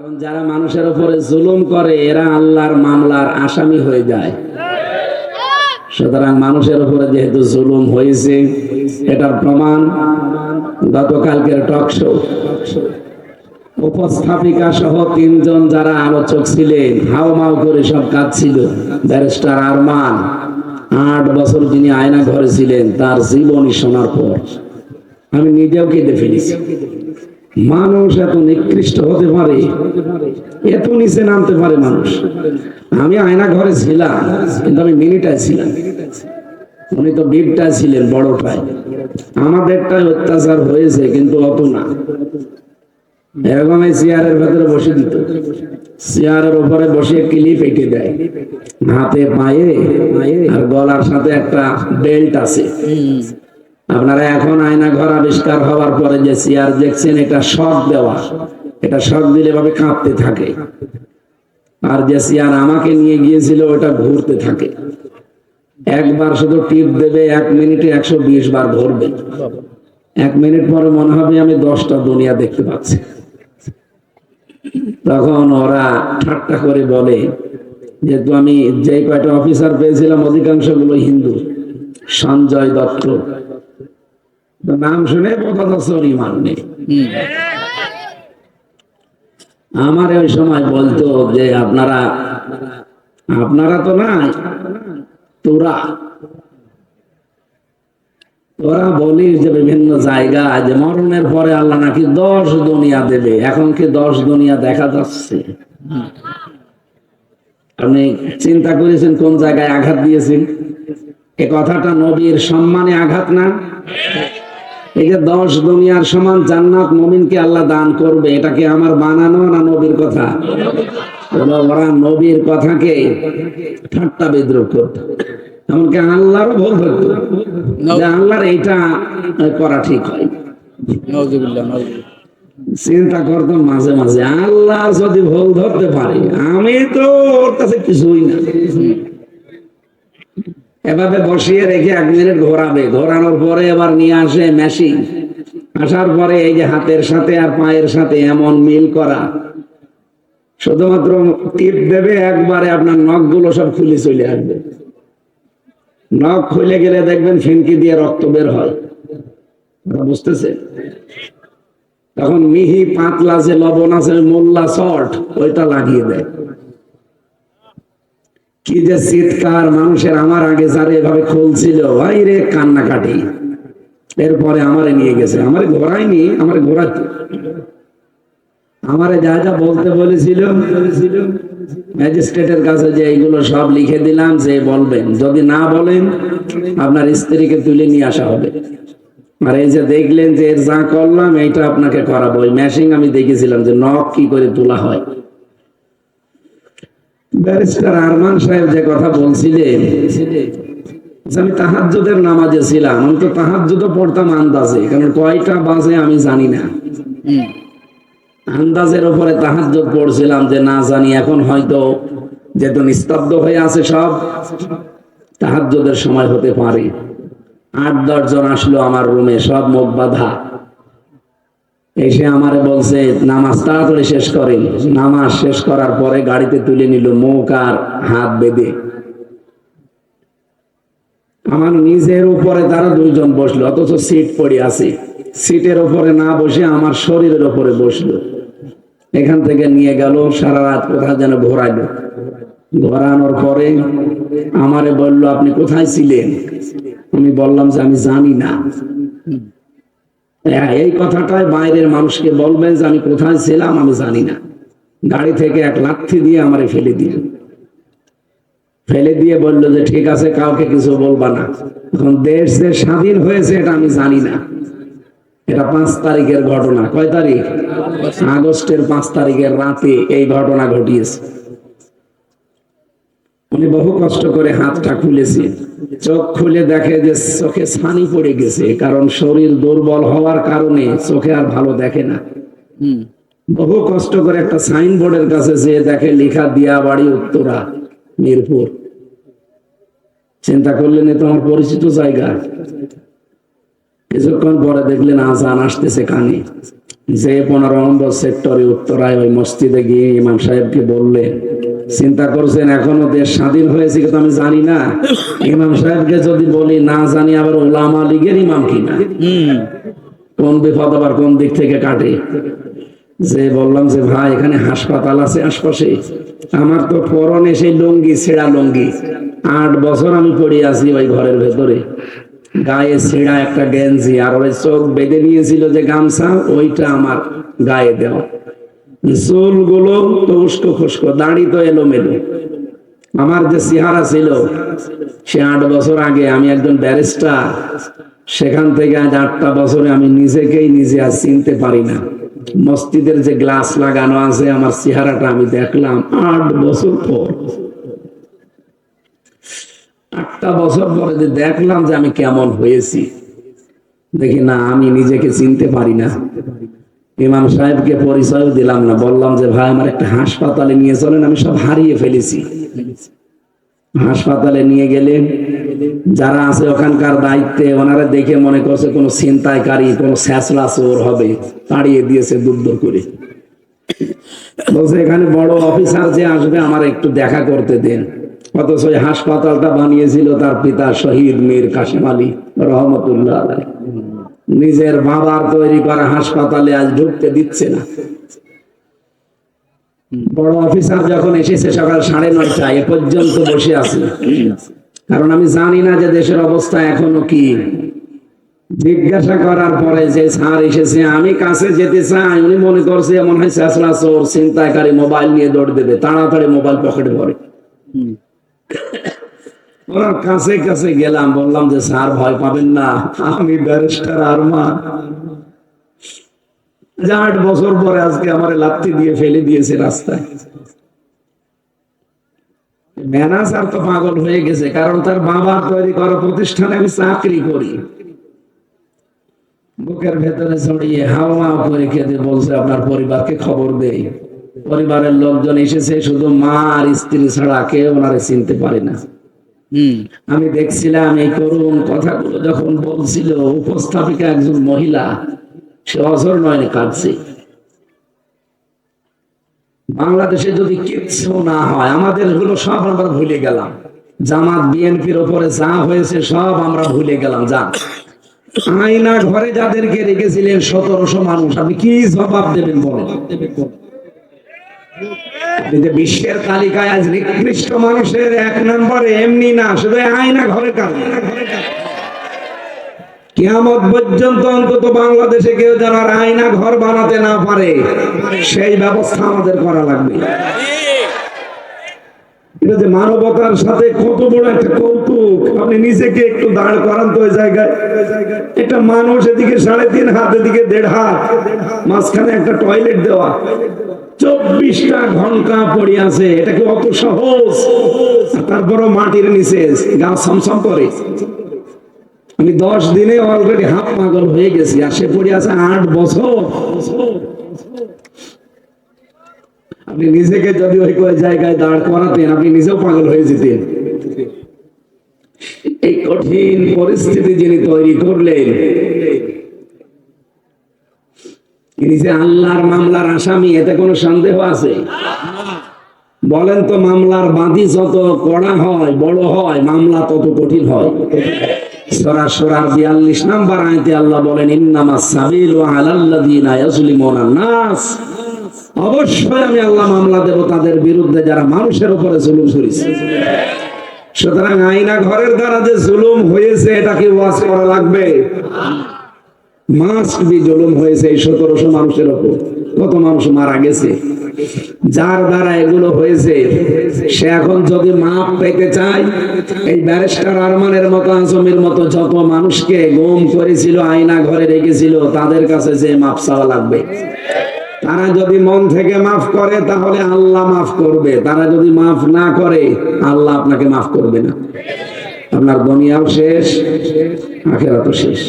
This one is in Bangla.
কারণ যারা মানুষের উপরে জুলুম করে, এরা আল্লাহর মামলার আসামি হয়ে যায়। সুতরাং মানুষের উপরে যেহেতু জুলুম হয়েছে, এটার প্রমাণ গতকালকের টক শো। উপস্থাপিকা সহ তিনজন যারা আলোচক ছিলেন, হাও মাও করে সব কাজ ছিল ব্যারিস্টার আরমান, আট বছর তিনি আয়না ঘরে ছিলেন, তার জীবনী শোনার পর। আমি নিজেও কেঁদে ফেলেছি। মানুষ এত নিকৃষ্ট হতে পারে? এত নিচে নামতে পারে মানুষ? আমি আয়না ঘরে ছিলাম, কিন্তু আমি মিনিটায় ছিলাম। উনি তো বিপটায় ছিলেন, বড়টায়। আমাদেরটাই অত্যাচার হয়েছে, কিন্তু অত না। এরকম চেয়ারের ভেতরে বসে দিত। চেয়ারের উপরে বসে ক্লিপ এঁটে দেয়। হাতে, পায়ে আর গলার সাথে একটা বেল্ট আছে। আপনারা এখন আয়না ঘর আবিষ্কার হওয়ার পরে যে চেয়ার দেখছেন, এটা শখ দেওয়া। এটা শখ দিলে ভাবে কাঁপতে থাকে। আর যে চেয়ার আমাকে নিয়ে গিয়েছিল, ওটা ঘুরতে থাকে। একবার শুধু টিপ দেবে, এক মিনিটে একশো বিশ বার ধরবে। এক মিনিট পরে মনে হবে আমি দশটা দুনিয়া দেখতে পাচ্ছি। তখন ওরা ঠাট্টা করে বলে, যেহেতু আমি যে কয়টা অফিসার পেয়েছিলাম অধিকাংশগুলো হিন্দু। সঞ্জয় দত্ত নাম শুনে পদার্থর ইমান নেই আমার ওই সময় বলতো যে আপনারা আপনারা তো না তোরা। তোরা বলিস যে বিভিন্ন জায়গায় যে মরণের পরে আল্লাহ নাকি দশ দুনিয়া দেবে, এখন কি দশ দুনিয়া দেখা যাচ্ছে? আপনি চিন্তা করেছেন কোন জায়গায় আঘাত দিয়েছেন? এ কথাটা নবীর সম্মানে আঘাত না? এই যে দশ দুনিয়ার সমান জান্নাত মমিনকে আল্লাহ দান করবে এটা কি আমার বানানো না নবীর কথা? ওরা নবীর কথাকে ঠাট্টা বিদ্রোহ করত। এমনকি আল্লাহরও ভুল হতো যে আল্লাহর এইটা করা ঠিক হয় চিন্তা করতাম মাঝে মাঝে আল্লাহ যদি ভুল ধরতে পারি আমি তো ওর কাছে কিছুই না। এভাবে বসিয়ে রেখে এক মিনিট ঘোরাবে। ঘোরানোর পরে এবার নিয়ে আসে মেশিন আসার পরে এই যে হাতের সাথে আর পায়ের সাথে এমন মিল করা। শুধুমাত্র টিপ দেবে, একবারে আপনার নখগুলো সব খুলে চলে আসবে। নখ খুলে গেলে দেখবেন ফিনকি দিয়ে রক্ত বের হয়। বুঝতেছে তখন মিহি পাতলা যে লবণ আছে, মোল্লা শর্ট ওইটা লাগিয়ে দেয়। কি যে চিৎকার, মানুষের আমার আগে যারা এভাবে খুলছিল ভাই রে কান্নাকাটি। এরপরে আমারে নিয়ে গেছে। আমারে ঘোরায়নি, আমার ঘোরাতো আমারে যা যা বলতে বলেছিল, ম্যাজিস্ট্রেটের কাছে যে এইগুলো সব লিখে দিলাম, যে বলবেন। যদি না বলেন, আপনার স্ত্রীকে তুলে নিয়ে আসা হবে। আর এই যে দেখলেন যে যা করলাম, এইটা আপনাকে করাবো। ওই ম্যাশিং আমি দেখেছিলাম যে নখ কি করে তোলা হয়। ব্যারিস্টার আরমান সাহেব যে কথা বলছিলেন আমি তাহাজ্জুদের নামাজে ছিলাম, আমি তো তাহাজ্জুদ পড়তাম আন্দাজে, কারণ কয়টা বাজে আমি জানি না। আন্দাজের উপরে তাহাজ্জুদ পড়ছিলাম যে না জানি এখন হয়তো যেহেতু নিস্তব্ধ হয়ে আছে সব, তাহাজ্জুদের সময় হতে পারে। আট, দশ জন আসলো আমার রুমে, সব মুখ বাধা। এসে আমারে বলছে, নামাজ তাড়াতাড়ি শেষ করেন নামাজ শেষ করার পরে গাড়িতে তুলে নিল মুখ আর হাত বেঁধে। আমার নিজের উপরে তারা দুইজন বসল, অথচ সিট পড়ে আছে। সিটের উপরে না বসে আমার শরীরের উপরে বসল। এখান থেকে নিয়ে গেল, সারা রাত কোথায় যেন ঘোরাইলো। ঘোরানোর পরে আমারে বলল, আপনি কোথায় ছিলেন? আমি বললাম যে, আমি জানি না। এই কথাটাই বাইরের মানুষকে বলবেন যে আমি কোথায় ছিলাম, আমি জানি না। গাড়ি থেকে এক লাথি দিয়ে আমারে ফেলে দিয়ে ফেলে দিয়ে বলল যে, ঠিক আছে, কাউকে কিছু বলবা না। এখন দেশ যে স্বাধীন হয়েছে, এটা আমি জানি না। এটা পাঁচ তারিখের ঘটনা। কয় তারিখ? আগস্টের পাঁচ তারিখের রাতে এই ঘটনা ঘটিয়েছে। উনি বহু কষ্ট করে হাতটা খুলেছে। চোখ খুলে দেখে যে চোখে ছানি পড়ে গেছে কারণ শরীর দুর্বল হওয়ার কারণে চোখে আর ভালো দেখে না। বহু কষ্ট করে একটা সাইনবোর্ডের কাছে যে দেখে লেখা দিয়া বাড়ি উত্তরা মিরপুর। চিন্তা করলেন এ তো আমার পরিচিত জায়গা। কিছুক্ষণ পরে দেখলেন আজান আসতেছে কানে। যে পনেরো নম্বর সেক্টরে উত্তরায় ওই মসজিদে গিয়ে ইমাম সাহেবকে বললেন চিন্তা করছেন এখনও দেশ স্বাধীন হয়েছে কিন্তু আমি জানি না। ইমাম সাহেবকে যদি বলি না জানি আবার ওলামা লীগের ইমাম কিনা। কোন বিপদ আবার কোন দিক থেকে কাটে? যে বললাম যে ভাই এখানে হাসপাতাল আছে আশপাশে। আমার তো পরনে সেই লুঙ্গি ছেঁড়া লুঙ্গি। আট বছর আমি পড়ে আছি ওই ঘরের ভেতরে। গায়ে ছেঁড়া একটা গেঞ্জি আর ওই চোখ বেঁধে নিয়েছিল যে গামছা ওইটা আমার গায়ে দেওয়া। চুলগুলো তো উস্কো খুস্কো, দাড়ি তো এলোমেলো। আমার যে চেহারা ছিল, সে আট বছর আগে আমি একজন ব্যারিস্টার, সেখান থেকে আজ আটটা বছরে আমি নিজেকেই নিজে আর চিনতে পারি না। মসজিদের যে গ্লাস লাগানো আছে, আমার চেহারাটা আমি দেখলাম আট বছর পর। আটটা বছর পরে যে দেখলাম যে আমি কেমন হয়েছি। দেখি না, আমি নিজেকে চিনতে পারি না। ইমাম সাহেবকে পরিচয় দিলাম না, বললাম যে, ভাই, আমার একটা হাসপাতালে নিয়ে চলেন, আমি সব হারিয়ে ফেলেছি। হাসপাতালে নিয়ে গেলেন যারা আছে ওখানকার দায়িত্বে, ওনারা দেখে মনে করছে কোনো ছিনতাইকারী, কোনো স্যাঁচলা চোর হবে, তাড়িয়ে দিয়েছে দূর দূর করে। বলছে, এখানে বড় অফিসার যে আসবে, আমার একটু দেখা করতে দেন। অথচ ওই হাসপাতালটা বানিয়েছিল তার পিতা শহীদ মীর কাশিম আলী রহমতুল্লাহ আলাই নিজের বাবার তৈরি করা হাসপাতালে আজ ঢুকতে দিচ্ছে না। বড় অফিসার যখন এসেছে সকাল সাড়ে নয়টায় এ পর্যন্ত বসে আছে। কারণ আমি জানি না যে দেশের অবস্থা এখনও কি। জিজ্ঞাসা করার পরে যে স্যার এসেছে, আমি কাছে যেতে চাই, উনি মনে করছে এমন হয় শেষলা চোর চিন্তাকারী মোবাইল নিয়ে দৌড় দেবে, তাড়াতাড়ি মোবাইল পকেটে ভরে। ওনার কাছে কাছে গেলাম, বললাম যে, স্যার, ভয় পাবেন না, আমি ব্যারিস্টার আরমান। যে আট বছর পরে আজকে আমার লাত্তি দিয়ে ফেলে দিয়েছে রাস্তায়। ম্যানেজার তো পাগল হয়ে গেছে, কারণ তার বাবার তৈরি করা প্রতিষ্ঠানে আমি চাকরি করি। বুকের ভেতরে ছড়িয়ে হাওয়া করে খেতে বলছে, আপনার পরিবারকে খবর দেই। পরিবারের লোকজন এসেছে, শুধু মা আর স্ত্রী ছাড়া কেউ ওনারে চিনতে পারে না। আমি দেখছিলাম এই করুণ কথাগুলো যখন বলছিল, উপস্থাপিকা একজন মহিলা, সে অজর নয় কাঁদছে। বাংলাদেশে যদি কিচ্ছু না হয়, আমাদেরগুলো সব আমরা ভুলে গেলাম। জামাত, বিএনপির ওপরে যা হয়েছে, সব আমরা ভুলে গেলাম যা আয়না ঘরে যাদেরকে রেখেছিলেন, সতেরোশো মানুষ। আপনি কি জবাব দেবেন বলেন? বিশ্বের তালিকায় আজ নিকৃষ্ট মানুষের এক নম্বরে এমনি না, শুধু আয়না ঘরে কারণে কিয়ামত পর্যন্ত অন্তত বাংলাদেশে কেউ যারা আয়না ঘর বানাতে না পারে, সেই ব্যবস্থা আমাদের করা লাগবে। এটা যে মানবতার সাথে কত বড় একটা কৌতুক। আপনি নিজেকে একটু দাঁড় করান তো জায়গায়। একটা মানুষ এদিকে সাড়ে তিন হাত, এদিকে দেড় হাত। মাঝখানে একটা টয়লেট দেওয়া। চব্বিশটা ঘণ্টা পড়ে আছে। এটা কি অত সহজ? তারপরও মাটির নিচে গা সমসম করে। আমি দশ দিনে অলরেডি হাত পাগল হয়ে গেছি। আর সে পড়ে আছে আট বছর। আপনি নিজেকে যদি ওই ওই জায়গায় দাঁড় করাতেন, আপনি নিজেও পাগল হয়ে যেতেন। এই কঠিন পরিস্থিতি যিনি তৈরি করলেন আল্লাহর মামলার আসামি, এতে কোনো সন্দেহ আছে? বলেন তো মামলার বাঁধি যত কড়া হয়, বড় হয়, মামলা তত কঠিন হয়। সরাসরার বিয়াল্লিশ নাম্বার আয়তে আল্লাহ বলেন ইন্নামা সাবিল নাস। অবশ্যই আমি আল্লাহ মামলা দেব তাদের বিরুদ্ধে যারা মানুষের উপরে জুলুম সুতরাং আইনা ঘরের দ্বারা যে জুলুম হয়েছে ওয়াজ করা লাগবে? জুলুম হয়েছে এই সতেরোশো মানুষের কত মানুষ মারা গেছে? যার দ্বারা এগুলো হয়েছে, সে এখন যদি মাপ পেতে চায়, এই ব্যারিস্টার আরমানের মতো, আজমের মতো যত মানুষকে গুম করেছিল আয়না ঘরে রেখেছিল, তাদের কাছে যে মাপ চাওয়া লাগবে। তারা যদি মন থেকে মাফ করে, তাহলে আল্লাহ মাফ করবে। তারা যদি মাফ না করে, আল্লাহ আপনাকে মাফ করবে না। আপনার দুনিয়াও শেষ, আখেরাতও শেষ।